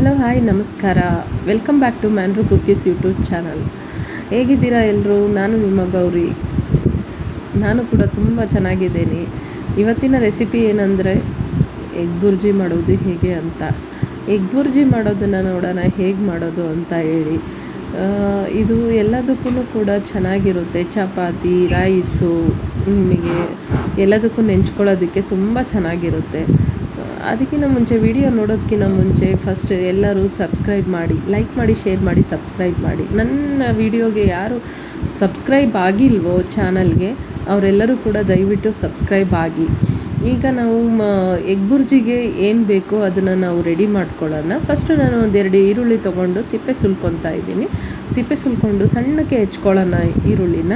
Hello hi ನಮಸ್ಕಾರ welcome back to ಮ್ಯಾನ್ರು cookies YouTube channel ಹೇಗಿದ್ದೀರಾ ಎಲ್ಲರೂ ನಾನು ನಿಮ್ಮ ಗೌರಿ. ನಾನು ಕೂಡ ತುಂಬ ಚೆನ್ನಾಗಿದ್ದೀನಿ. ಇವತ್ತಿನ ರೆಸಿಪಿ ಏನಂದರೆ ಎಗ್ ಬುರ್ಜಿ ಮಾಡೋದು ಹೇಗೆ ಅಂತ. ಎಗ್ ಬುರ್ಜಿ ಮಾಡೋದನ್ನು ನೋಡೋಣ, ಹೇಗೆ ಮಾಡೋದು ಅಂತ ಹೇಳಿ. ಇದು ಎಲ್ಲದಕ್ಕೂ ಕೂಡ ಚೆನ್ನಾಗಿರುತ್ತೆ. ಚಪಾತಿ ರೈಸು ನಿಮಗೆ ಎಲ್ಲದಕ್ಕೂ ನೆಂಚ್ಕೊಳ್ಳೋದಕ್ಕೆ ತುಂಬ ಚೆನ್ನಾಗಿರುತ್ತೆ. ಅದಕ್ಕಿಂತ ಮುಂಚೆ ವಿಡಿಯೋ ನೋಡೋದಕ್ಕಿಂತ ಮುಂಚೆ ಫಸ್ಟ್ ಎಲ್ಲರೂ ಸಬ್ಸ್ಕ್ರೈಬ್ ಮಾಡಿ ಲೈಕ್ ಮಾಡಿ ಶೇರ್ ಮಾಡಿ ಸಬ್ಸ್ಕ್ರೈಬ್ ಮಾಡಿ. ನನ್ನ ವಿಡಿಯೋಗೆ ಯಾರು ಸಬ್ಸ್ಕ್ರೈಬ್ ಆಗಿಲ್ವೋ ಚಾನಲ್ಗೆ ಅವರೆಲ್ಲರೂ ಕೂಡ ದಯವಿಟ್ಟು ಸಬ್ಸ್ಕ್ರೈಬ್ ಆಗಿ. ಈಗ ನಾವು ಎಗ್ ಬುರ್ಜಿಗೆ ಏನು ಬೇಕೋ ಅದನ್ನು ನಾವು ರೆಡಿ ಮಾಡ್ಕೊಳ್ಳೋಣ. ಫಸ್ಟು ನಾನು ಒಂದೆರಡು ಈರುಳ್ಳಿ ತೊಗೊಂಡು ಸಿಪ್ಪೆ ಸುಲ್ಕೊತಾ ಇದ್ದೀನಿ. ಸಿಪ್ಪೆ ಸುಲ್ಕೊಂಡು ಸಣ್ಣಕ್ಕೆ ಹೆಚ್ಕೊಳ್ಳೋಣ ಈರುಳ್ಳಿನ.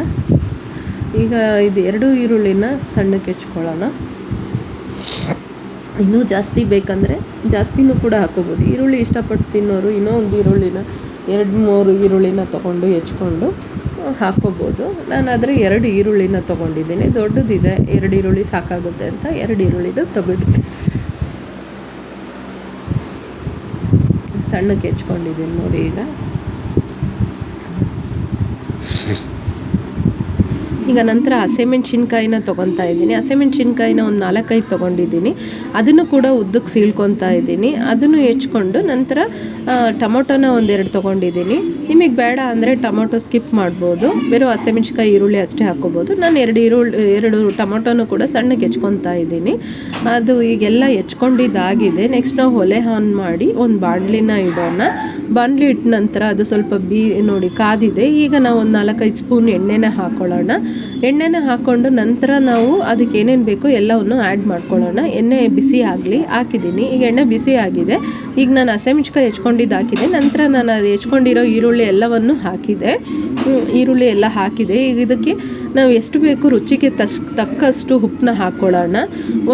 ಈಗ ಇದು ಎರಡು ಈರುಳ್ಳಿನ ಸಣ್ಣಕ್ಕೆ ಹೆಚ್ಕೊಳ್ಳೋಣ. ಇನ್ನೂ ಜಾಸ್ತಿ ಬೇಕಂದರೆ ಜಾಸ್ತಿನೂ ಕೂಡ ಹಾಕೋಬೋದು. ಈರುಳ್ಳಿ ಇಷ್ಟಪಟ್ಟು ತಿನ್ನೋರು ಇನ್ನೂ ಒಂದು ಈರುಳ್ಳಿನ, ಎರಡು ಮೂರು ಈರುಳ್ಳಿನ ತೊಗೊಂಡು ಹೆಚ್ಕೊಂಡು ಹಾಕ್ಕೋಬೋದು ನಾನು ಆದರೆ ಎರಡು ಈರುಳ್ಳಿನ ತೊಗೊಂಡಿದ್ದೀನಿ. ದೊಡ್ಡದಿದೆ, ಎರಡು ಈರುಳ್ಳಿ ಸಾಕಾಗುತ್ತೆ ಅಂತ ಎರಡು ಈರುಳ್ಳಿನ ತೊಗೊಂಡಿದ್ದೆ ಸಣ್ಣಕ್ಕೆ ಹೆಚ್ಕೊಂಡಿದ್ದೀನಿ ನೋಡಿ ಈಗ. ಈಗ ನಂತರ ಹಸಿಮೆಣ್ಸಿನ್ಕಾಯಿನ ತೊಗೊತಾ ಇದ್ದೀನಿ. ಹಸಿಮೆಣ್ಸಿನ್ಕಾಯಿನ ಒಂದು ನಾಲ್ಕೈದು ತೊಗೊಂಡಿದ್ದೀನಿ. ಅದನ್ನು ಕೂಡ ಉದ್ದಕ್ಕೆ ಸೀಳ್ಕೊತಾ ಇದ್ದೀನಿ. ಅದನ್ನು ಹೆಚ್ಕೊಂಡು ನಂತರ ಟೊಮೊಟೊನ ಒಂದೆರಡು ತೊಗೊಂಡಿದ್ದೀನಿ. ನಿಮಗೆ ಬೇಡ ಅಂದರೆ ಟೊಮೊಟೊ ಸ್ಕಿಪ್ ಮಾಡ್ಬೋದು. ಬೇರೆ ಹಸಿಮೆಣ್ಸಿನ್ಕಾಯಿ, ಈರುಳ್ಳಿ ಅಷ್ಟೇ ಹಾಕೋಬೋದು. ನಾನು ಎರಡು ಈರುಳ್ಳಿ, ಎರಡು ಟೊಮೊಟೊನು ಕೂಡ ಸಣ್ಣಗೆ ಹೆಚ್ಕೊತಾ ಇದ್ದೀನಿ. ಅದು ಈಗೆಲ್ಲ ಹೆಚ್ಕೊಂಡಿದ್ದಾಗಿದೆ. ನೆಕ್ಸ್ಟ್ ನಾವು ಒಲೆ ಆನ್ ಮಾಡಿ ಒಂದು ಬಾಣಲಿನ ಇಡೋಣ. ಬಾಣಲಿ ಇಟ್ಟ ನಂತರ ಅದು ಸ್ವಲ್ಪ ಬೀ ನೋಡಿ ಕಾದಿದೆ. ಈಗ ನಾವು ಒಂದು ನಾಲ್ಕೈದು ಸ್ಪೂನ್ ಎಣ್ಣೆನ ಹಾಕೊಳ್ಳೋಣ. ಎಣ್ಣೆನ ಹಾಕ್ಕೊಂಡು ನಂತರ ನಾವು ಅದಕ್ಕೆ ಏನೇನು ಬೇಕೋ ಎಲ್ಲವನ್ನು ಆ್ಯಡ್ ಮಾಡ್ಕೊಳ್ಳೋಣ. ಎಣ್ಣೆ ಬಿಸಿ ಆಗಲಿ, ಹಾಕಿದ್ದೀನಿ. ಈಗ ಎಣ್ಣೆ ಬಿಸಿ ಆಗಿದೆ. ಈಗ ನಾನು ಹಸಿಮೆಣ್ಸಿಕಾಯಿ ಹೆಚ್ಕೊಂಡಿದ್ದು ಹಾಕಿದೆ. ನಂತರ ನಾನು ಅದು ಹೆಚ್ಕೊಂಡಿರೋ ಈರುಳ್ಳಿ ಎಲ್ಲವನ್ನು ಹಾಕಿದೆ. ಈರುಳ್ಳಿ ಎಲ್ಲ ಹಾಕಿದೆ. ಈಗ ಇದಕ್ಕೆ ನಾವು ಎಷ್ಟು ಬೇಕು ರುಚಿಗೆ ತಸ್, ತಕ್ಕಷ್ಟು ಉಪ್ಪನ್ನ ಹಾಕ್ಕೊಳ್ಳೋಣ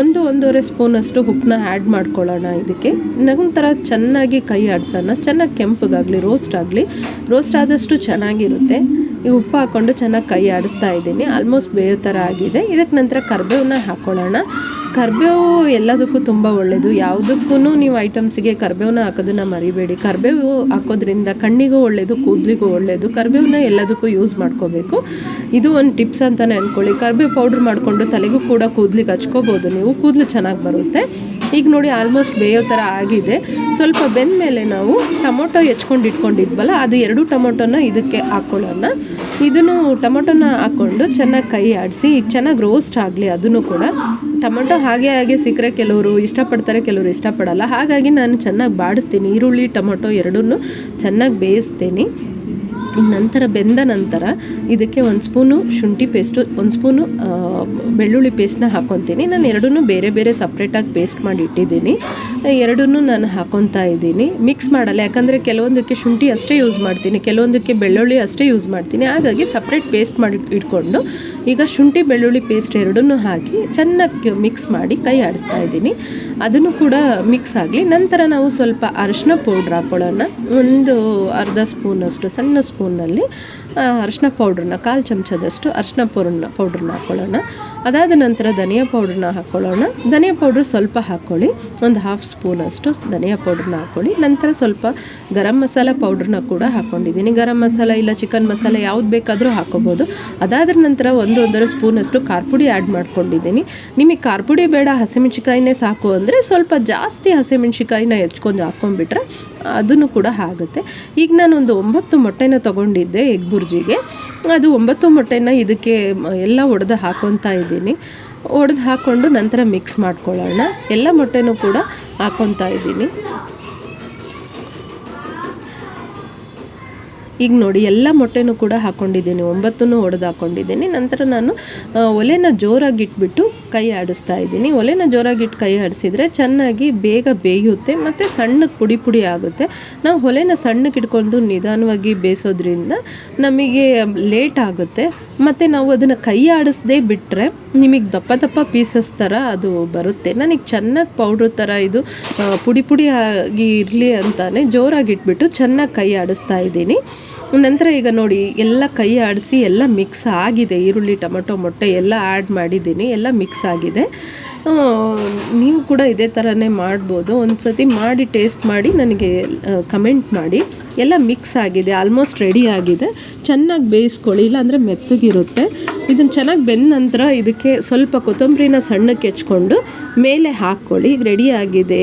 ಒಂದು ಒಂದೂವರೆ ಸ್ಪೂನಷ್ಟು ಉಪ್ಪನ್ನ ಆ್ಯಡ್ ಮಾಡ್ಕೊಳ್ಳೋಣ ಇದಕ್ಕೆ. ನಂತರ ಚೆನ್ನಾಗಿ ಕೈ ಆಡಿಸೋಣ. ಚೆನ್ನಾಗಿ ಕೆಂಪಗಾಗಲಿ ರೋಸ್ಟ್ ಆಗಲಿ. ರೋಸ್ಟ್ ಆದಷ್ಟು ಚೆನ್ನಾಗಿರುತ್ತೆ. ಈ ಉಪ್ಪು ಹಾಕ್ಕೊಂಡು ಚೆನ್ನಾಗಿ ಕೈ ಆಡಿಸ್ತಾ ಇದ್ದೀನಿ. ಆಲ್ಮೋಸ್ಟ್ ಬೇರೆ ಥರ ಆಗಿದೆ. ಇದಕ್ಕೆ ನಂತರ ಕರ್ಬೇವನ್ನ ಹಾಕ್ಕೊಳ್ಳೋಣ ಕರ್ಬೇವು ಎಲ್ಲದಕ್ಕೂ ತುಂಬ ಒಳ್ಳೆಯದು ಯಾವುದಕ್ಕೂ ನೀವು ಐಟಮ್ಸಿಗೆ ಕರ್ಬೇವನ್ನ ಹಾಕೋದನ್ನ ಮರಿಬೇಡಿ. ಕರ್ಬೇವು ಹಾಕೋದ್ರಿಂದ ಕಣ್ಣಿಗೂ ಒಳ್ಳೆಯದು ಕೂದಲಿಗೂ ಒಳ್ಳೆಯದು ಕರ್ಬೇವನ್ನ ಎಲ್ಲದಕ್ಕೂ ಯೂಸ್ ಮಾಡ್ಕೋಬೇಕು. ಇದು ಒಂದು ಟಿಪ್ಸ್ ಅಂತಲೇ ಅಂದ್ಕೊಳ್ಳಿ ಕರ್ಬೇವು ಪೌಡ್ರ್ ಮಾಡಿಕೊಂಡು ತಲೆಗೂ ಕೂಡ ಕೂದಲಿಗೆ ಹಚ್ಕೋಬೋದು ನೀವು. ಕೂದಲು ಚೆನ್ನಾಗಿ ಬರುತ್ತೆ. ಈಗ ನೋಡಿ ಆಲ್ಮೋಸ್ಟ್ ಬೇಯೋ ಥರ ಆಗಿದೆ. ಸ್ವಲ್ಪ ಬೆಂದ ಮೇಲೆ ನಾವು ಟೊಮೊಟೊ ಹೆಚ್ಕೊಂಡು ಇಟ್ಕೊಂಡಿದ್ವಲ್ಲ, ಅದು ಎರಡು ಟೊಮೊಟೊನ ಇದಕ್ಕೆ ಹಾಕ್ಕೊಳ್ಳೋಣ ಇದನ್ನು ಟೊಮೊಟೊನ ಹಾಕ್ಕೊಂಡು ಚೆನ್ನಾಗಿ ಕೈ ಆಡಿಸಿ, ಈಗ ಚೆನ್ನಾಗಿ ರೋಸ್ಟ್ ಆಗಲಿ ಅದನ್ನು ಕೂಡ. ಟೊಮೊಟೊ ಹಾಗೆ ಹಾಗೆ ಸಿಕ್ಕರೆ ಕೆಲವರು ಇಷ್ಟಪಡ್ತಾರೆ, ಕೆಲವರು ಇಷ್ಟಪಡಲ್ಲ. ಹಾಗಾಗಿ ನಾನು ಚೆನ್ನಾಗಿ ಬಾಡಿಸ್ತೀನಿ. ಈರುಳ್ಳಿ, ಟೊಮೊಟೊ ಎರಡನ್ನೂ ಚೆನ್ನಾಗಿ ಬೇಯಿಸ್ತೀನಿ. ನಂತರ ಬೆಂದ ನಂತರ ಇದಕ್ಕೆ ಒಂದು ಸ್ಪೂನು ಶುಂಠಿ ಪೇಸ್ಟು, ಒಂದು ಸ್ಪೂನು ಬೆಳ್ಳುಳ್ಳಿ ಪೇಸ್ಟ್ನ ಹಾಕ್ಕೊತೀನಿ ನಾನು ಎರಡೂ ಬೇರೆ ಬೇರೆ ಸಪ್ರೇಟಾಗಿ ಪೇಸ್ಟ್ ಮಾಡಿ ಇಟ್ಟಿದ್ದೀನಿ. ಎರಡನ್ನೂ ನಾನು ಹಾಕೊತಾ ಇದ್ದೀನಿ. ಮಿಕ್ಸ್ ಮಾಡಲ್ಲ, ಯಾಕಂದರೆ ಕೆಲವೊಂದಕ್ಕೆ ಶುಂಠಿ ಅಷ್ಟೇ ಯೂಸ್ ಮಾಡ್ತೀನಿ, ಕೆಲವೊಂದಕ್ಕೆ ಬೆಳ್ಳುಳ್ಳಿ ಅಷ್ಟೇ ಯೂಸ್ ಮಾಡ್ತೀನಿ. ಹಾಗಾಗಿ ಸಪ್ರೇಟ್ ಪೇಸ್ಟ್ ಮಾಡಿ ಇಟ್ಕೊಂಡು ಈಗ ಶುಂಠಿ, ಬೆಳ್ಳುಳ್ಳಿ ಪೇಸ್ಟ್ ಎರಡನ್ನೂ ಹಾಕಿ ಚೆನ್ನಾಗಿ ಮಿಕ್ಸ್ ಮಾಡಿ ಕೈ ಆಡಿಸ್ತಾ ಇದ್ದೀನಿ. ಅದನ್ನು ಕೂಡ ಮಿಕ್ಸ್ ಆಗಲಿ. ನಂತರ ನಾವು ಸ್ವಲ್ಪ ಅರಿಶಿನ ಪೌಡ್ರ್ ಹಾಕೊಳ್ಳೋಣ. ಒಂದು ಅರ್ಧ ಸ್ಪೂನಷ್ಟು, ಸಣ್ಣ ಸ್ಪೂನಲ್ಲಿ ಅರಿಶಿನ ಪೌಡ್ರನ್ನ ಕಾಲು ಚಮಚದಷ್ಟು ಅರಿಶಿನ ಪೌಡ್ರನ್ನ ಪೌಡ್ರನ್ನ ಹಾಕ್ಕೊಳ್ಳೋಣ ಅದಾದ ನಂತರ ಧನಿಯಾ ಪೌಡ್ರನ್ನ ಹಾಕ್ಕೊಳ್ಳೋಣ ಧನಿಯಾ ಪೌಡ್ರ್ ಸ್ವಲ್ಪ ಹಾಕ್ಕೊಳ್ಳಿ. ಒಂದು ಹಾಫ್ ಸ್ಪೂನಷ್ಟು ಧನಿಯಾ ಪೌಡ್ರನ್ನ ಹಾಕ್ಕೊಳ್ಳಿ. ನಂತರ ಸ್ವಲ್ಪ ಗರಂ ಮಸಾಲ ಪೌಡ್ರನ್ನ ಕೂಡ ಹಾಕ್ಕೊಂಡಿದ್ದೀನಿ ಗರಂ ಮಸಾಲ ಇಲ್ಲ ಚಿಕನ್ ಮಸಾಲ ಯಾವ್ದು ಬೇಕಾದರೂ ಹಾಕ್ಕೋಬೋದು ಅದಾದ ನಂತರ ಒಂದು ಒಂದೂವರೆ ಸ್ಪೂನಷ್ಟು ಖಾರ ಪುಡಿ ಆ್ಯಡ್ ಮಾಡ್ಕೊಂಡಿದ್ದೀನಿ. ನಿಮಗೆ ಖಾರ ಪುಡಿ ಬೇಡ ಹಸಿಮೆಣ್ಸಿಕಾಯಿನೇ ಸಾಕು ಅಂದರೆ ಸ್ವಲ್ಪ ಜಾಸ್ತಿ ಹಸಿಮೆಣ್ಸಿಕಾಯಿನ ಹೆಚ್ಕೊಂಡು ಹಾಕ್ಕೊಂಡ್ಬಿಟ್ರೆ ಅದನ್ನು ಕೂಡ ಆಗುತ್ತೆ. ಈಗ ನಾನು ಒಂದು ಒಂಬತ್ತು ಮೊಟ್ಟೆನ ತೊಗೊಂಡಿದ್ದೆ ಎಗ್ ಬುರ್ಜಿಗೆ. ಅದು ಒಂಬತ್ತು ಮೊಟ್ಟೆನ ಇದಕ್ಕೆ ಎಲ್ಲ ಒಡೆದು ಹಾಕೊತಾ ಇದ್ದೀನಿ. ಒಡೆದು ಹಾಕ್ಕೊಂಡು ನಂತರ ಮಿಕ್ಸ್ ಮಾಡ್ಕೊಳ್ಳೋಣ. ಎಲ್ಲ ಮೊಟ್ಟೆನೂ ಕೂಡ ಹಾಕ್ಕೊತಾ ಇದ್ದೀನಿ. ಈಗ ನೋಡಿ, ಎಲ್ಲ ಮೊಟ್ಟೆನೂ ಕೂಡ ಹಾಕ್ಕೊಂಡಿದ್ದೀನಿ ಒಂಬತ್ತನ್ನು ಒಡೆದು ಹಾಕ್ಕೊಂಡಿದ್ದೀನಿ ನಂತರ ನಾನು ಒಲೆನ ಜೋರಾಗಿ ಇಟ್ಬಿಟ್ಟು ಕೈ ಆಡಿಸ್ತಾ ಇದ್ದೀನಿ. ಒಲೆನ ಜೋರಾಗಿ ಇಟ್ಟು ಕೈ ಆಡಿಸಿದ್ರೆ ಚೆನ್ನಾಗಿ ಬೇಗ ಬೇಯುತ್ತೆ ಮತ್ತು ಸಣ್ಣಕ್ಕೆ ಪುಡಿ ಪುಡಿ ಆಗುತ್ತೆ. ನಾವು ಒಲೆನ ಸಣ್ಣಕ್ಕೆ ಇಟ್ಕೊಂಡು ನಿಧಾನವಾಗಿ ಬೇಯಿಸೋದ್ರಿಂದ ನಮಗೆ ಲೇಟ್ ಆಗುತ್ತೆ. ಮತ್ತು ನಾವು ಅದನ್ನು ಕೈ ಆಡಿಸ್ದೆ ಬಿಟ್ಟರೆ ನಿಮಗೆ ದಪ್ಪ ದಪ್ಪ ಪೀಸಸ್ ಥರ ಅದು ಬರುತ್ತೆ. ನನಗೆ ಚೆನ್ನಾಗಿ ಪೌಡ್ರ್ ಥರ ಇದು ಪುಡಿ ಪುಡಿ ಆಗಿ ಇರಲಿ ಅಂತಲೇ ಜೋರಾಗಿ ಇಟ್ಬಿಟ್ಟು ಚೆನ್ನಾಗಿ ಕೈ ಆಡಿಸ್ತಾ ಇದ್ದೀನಿ. ನಂತರ ಈಗ ನೋಡಿ, ಎಲ್ಲ ಕೈ ಆಡಿಸಿ ಎಲ್ಲ ಮಿಕ್ಸ್ ಆಗಿದೆ. ಈರುಳ್ಳಿ, ಟೊಮೊಟೊ, ಮೊಟ್ಟೆ ಎಲ್ಲ ಆ್ಯಡ್ ಮಾಡಿದ್ದೀನಿ. ಎಲ್ಲ ಮಿಕ್ಸ್ ಆಗಿದೆ. ನೀವು ಕೂಡ ಇದೇ ಥರನೇ ಮಾಡ್ಬೋದು. ಒಂದು ಸತಿ ಮಾಡಿ ಟೇಸ್ಟ್ ಮಾಡಿ ನನಗೆ ಕಮೆಂಟ್ ಮಾಡಿ. ಎಲ್ಲ ಮಿಕ್ಸ್ ಆಗಿದೆ ಆಲ್ಮೋಸ್ಟ್ ರೆಡಿ ಆಗಿದೆ. ಚೆನ್ನಾಗಿ ಬೇಯಿಸ್ಕೊಳ್ಳಿ, ಇಲ್ಲಾಂದರೆ ಮೆತ್ತಗಿರುತ್ತೆ. ಇದನ್ನು ಚೆನ್ನಾಗಿ ಬೆಂದ ನಂತರ ಇದಕ್ಕೆ ಸ್ವಲ್ಪ ಕೊತ್ತಂಬರಿನ ಸಣ್ಣಕ್ಕೆ ಹೆಚ್ಕೊಂಡು, ಮೇಲೆ ಹಾಕ್ಕೊಳ್ಳಿ. ರೆಡಿ ಆಗಿದೆ.